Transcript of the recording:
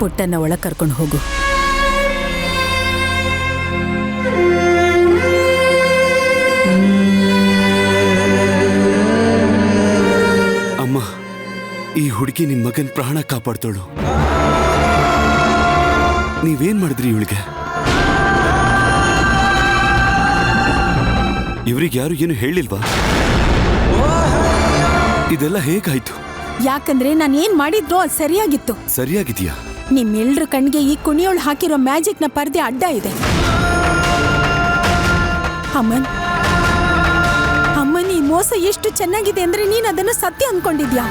ಪುಟ್ಟನ್ನ ಒಳಗೆ ಕರ್ಕೊಂಡು ಹೋಗು. ಅಮ್ಮ ಈ ಹುಡುಗಿ ನಿಮ್ಮ ಮಗನ್ ಪ್ರಾಣ ಕಾಪಾಡ್ತಾಳು. ನೀವೇನ್ ಮಾಡಿದ್ರಿ ಇವಳಿಗೆ? ಇವ್ರಿಗೆ ಯಾರು ಏನು ಹೇಳಿಲ್ವಾ? ಇದೆಲ್ಲ ಹೇಗಾಯ್ತು? ಯಾಕಂದ್ರೆ ನಾನು ಏನ್ ಮಾಡಿದ್ರು ಅದು ಸರಿಯಾಗಿತ್ತು. ಸರಿಯಾಗಿದ್ಯಾ? ನಿಮ್ಮೆಲ್ರ ಕಣ್ಗೆ ಈ ಕುಣಿಯೋಳು ಹಾಕಿರೋ ಮ್ಯಾಜಿಕ್ನ ಪರ್ದೆ ಅಡ್ಡ ಇದೆ. ಅಮ್ಮನ್ ಅಮ್ಮನ್ ಈ ಮೋಸ ಎಷ್ಟು ಚೆನ್ನಾಗಿದೆ ಅಂದ್ರೆ ನೀನು ಅದನ್ನು ಸತ್ಯ ಅನ್ಕೊಂಡಿದ್ಯಾ?